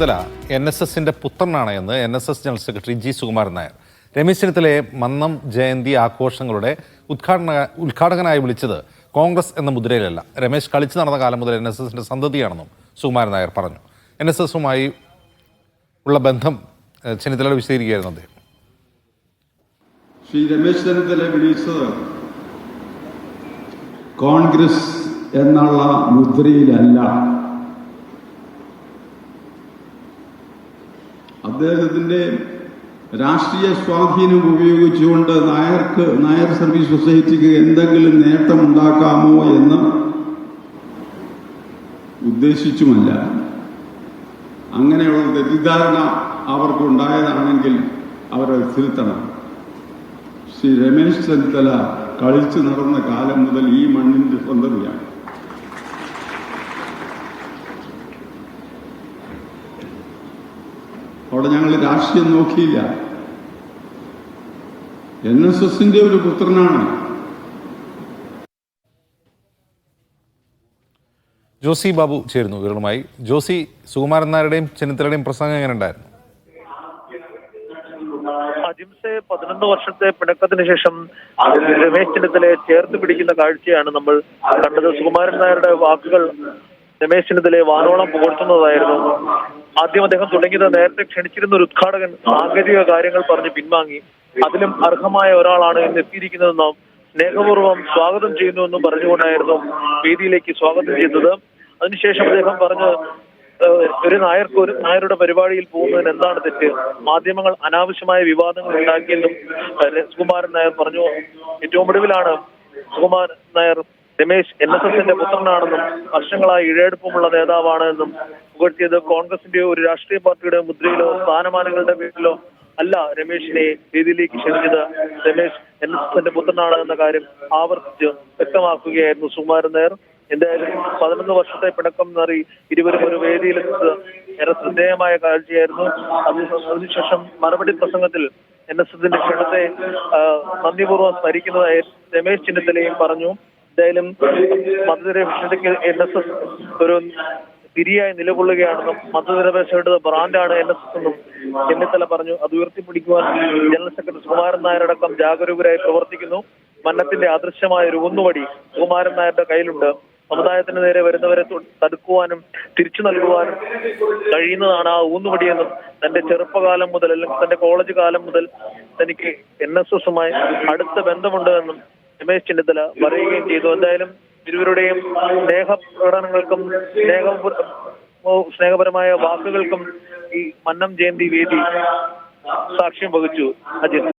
Chennithala N S എസിന്റെ പുത്രനാണ് എന്ന് N S S general secretary G Sukumaran Nair. Ramesh ചെന്നിത്തലയെ Mannam Jayanti ആഘോഷങ്ങളുടെ ഉദ്ഘാടന ഉദ്ഘാടകനായി വിളിച്ചത് കോൺഗ്രസ് എന്ന മുദ്രയിലല്ല. രമേശ് കളിച്ചു നടന്ന കാലം മുതൽ എൻ എസ് എസിന്റെ സന്തതിയാണെന്നും സുകുമാരൻ നായർ പറഞ്ഞു. എൻ എസ് എസുമായി ഉള്ള ബന്ധം ചെന്നിത്തലയുടെ വിശദീകരിക്കുകയായിരുന്നു അദ്ദേഹം. ശ്രീ രമേശ് ചെന്നിത്തല വിളിച്ചത് കോൺഗ്രസ് എന്നുള്ള മുദ്രയിലല്ല. അദ്ദേഹത്തിന്റെ രാഷ്ട്രീയ സ്വാധീനം ഉപയോഗിച്ചുകൊണ്ട് നായർക്ക് നായർ സർവീസ് സൊസൈറ്റിക്ക് എന്തെങ്കിലും നേട്ടമുണ്ടാക്കാമോ എന്ന് ഉദ്ദേശിച്ചുമല്ല. അങ്ങനെയുള്ള തെറ്റിദ്ധാരണ അവർക്കുണ്ടായതാണെങ്കിൽ അവരെ തിരുത്തണം. ശ്രീ രമേശ് ചെന്നിത്തല കളിച്ചു നടന്ന കാലം മുതൽ ഈ മണ്ണിന്റെ അവിടെ ഞങ്ങൾ രാഷ്ട്രീയം നോക്കിയില്ല. എൻ എസ് എസിന്റെ ഒരു പുത്രനാണ്. ജോസി ബാബു ചേരുന്നു ഇവരുമായി ജോസി സുകുമാരൻ നായരുടെയും ചെന്നിത്തലയുടെയും പ്രസംഗം എങ്ങനെ ഉണ്ടായിരുന്നു? ജിംസെ പതിനൊന്ന് വർഷത്തെ പിണക്കത്തിന് ശേഷം രമേശ് ചെന്നിത്തലയെ ചേർത്ത് പിടിക്കുന്ന കാഴ്ചയാണ് നമ്മൾ കണ്ടത്. സുകുമാരൻ നായരുടെ വാക്കുകൾ രമേശ് ചെന്നിത്തലയെ വാനോളം പുകഴ്ത്തുന്നതായിരുന്നു. ആദ്യം അദ്ദേഹം തുടങ്ങിയത് നേരത്തെ ക്ഷണിച്ചിരുന്ന ഒരു ഉദ്ഘാടകൻ സാങ്കേതിക കാര്യങ്ങൾ പറഞ്ഞ് പിൻവാങ്ങി. അതിലും അർഹമായ ഒരാളാണ് ഇന്ന് എത്തിയിരിക്കുന്നതെന്നും സ്നേഹപൂർവം സ്വാഗതം ചെയ്യുന്നുവെന്നും പറഞ്ഞുകൊണ്ടായിരുന്നു വേദിയിലേക്ക് സ്വാഗതം ചെയ്തത് അതിനുശേഷം അദ്ദേഹം പറഞ്ഞു ഒരു നായർക്ക് ഒരു നായരുടെ പരിപാടിയിൽ പോകുന്നതിന് എന്താണ് തെറ്റ്? മാധ്യമങ്ങൾ അനാവശ്യമായ വിവാദങ്ങൾ ഉണ്ടാക്കിയെന്നും സുകുമാരൻ നായർ പറഞ്ഞു. ഏറ്റവും ഒടുവിലാണ് സുകുമാരൻ നായർ രമേശ് എൻ എസ് എസിന്റെ പുത്രനാണെന്നും വർഷങ്ങളായി ഇഴയെടുപ്പമുള്ള നേതാവാണ് എന്നും പുകഴ്ത്തിയത് കോൺഗ്രസിന്റെ ഒരു രാഷ്ട്രീയ പാർട്ടിയുടെ മുദ്രയിലോ സ്ഥാനമാനങ്ങളുടെ പേരിലോ അല്ല രമേശിനെ രീതിയിലേക്ക് ക്ഷണിച്ചത്. രമേശ് എൻ എസ് എസിന്റെ പുത്രനാണ് എന്ന കാര്യം ആവർത്തിച്ച് വ്യക്തമാക്കുകയായിരുന്നു സുകുമാരൻ നായർ. എന്തായാലും പതിനൊന്ന് വർഷത്തെ പിണക്കം നിറി ഇരുവരും ഒരു വേദിയിലെത്തുന്നത് ഏറെ ശ്രദ്ധേയമായ കാഴ്ചയായിരുന്നു. അത് അതിനുശേഷം മറുപടി പ്രസംഗത്തിൽ എൻ എസ് എസിന്റെ ക്ഷണത്തെ നന്ദിപൂർവം സ്മരിക്കുന്നതായി രമേശ് ചെന്നിത്തലയും പറഞ്ഞു. എന്തായാലും മതനിരപേക്ഷതയ്ക്ക് എൻ എസ് എസ് ഒരു തിരിയായി നിലകൊള്ളുകയാണെന്നും മതനിരപേക്ഷയുടെ ബ്രാൻഡാണ് എൻ എസ് എസ് എന്നും ചെന്നിത്തല പറഞ്ഞു. അത് ഉയർത്തിപ്പിടിക്കുവാൻ ജനറൽ സെക്രട്ടറി സുകുമാരൻ നായരടക്കം ജാഗരൂകരായി പ്രവർത്തിക്കുന്നു. മന്നത്തിന്റെ അദൃശ്യമായ ഒരു ഊന്നുവടി സുകുമാരൻ നായരുടെ കയ്യിലുണ്ട്. സമുദായത്തിന് നേരെ വരുന്നവരെ തടുക്കുവാനും തിരിച്ചു നൽകുവാനും കഴിയുന്നതാണ് ആ ഊന്നുവടിയെന്നും തന്റെ ചെറുപ്പകാലം മുതൽ അല്ലെങ്കിൽ തന്റെ കോളേജ് കാലം മുതൽ തനിക്ക് എൻ എസ് എസുമായി അടുത്ത ബന്ധമുണ്ട് എന്നും രമേശ് ചെന്നിത്തല പറയുകയും ചെയ്തു. എന്തായാലും ഇരുവരുടെയും സ്നേഹ പ്രകടനങ്ങൾക്കും സ്നേഹ സ്നേഹപരമായ വാക്കുകൾക്കും ഈ മന്നം ജയന്തി വേദി സാക്ഷ്യം വഹിച്ചു. അജിത്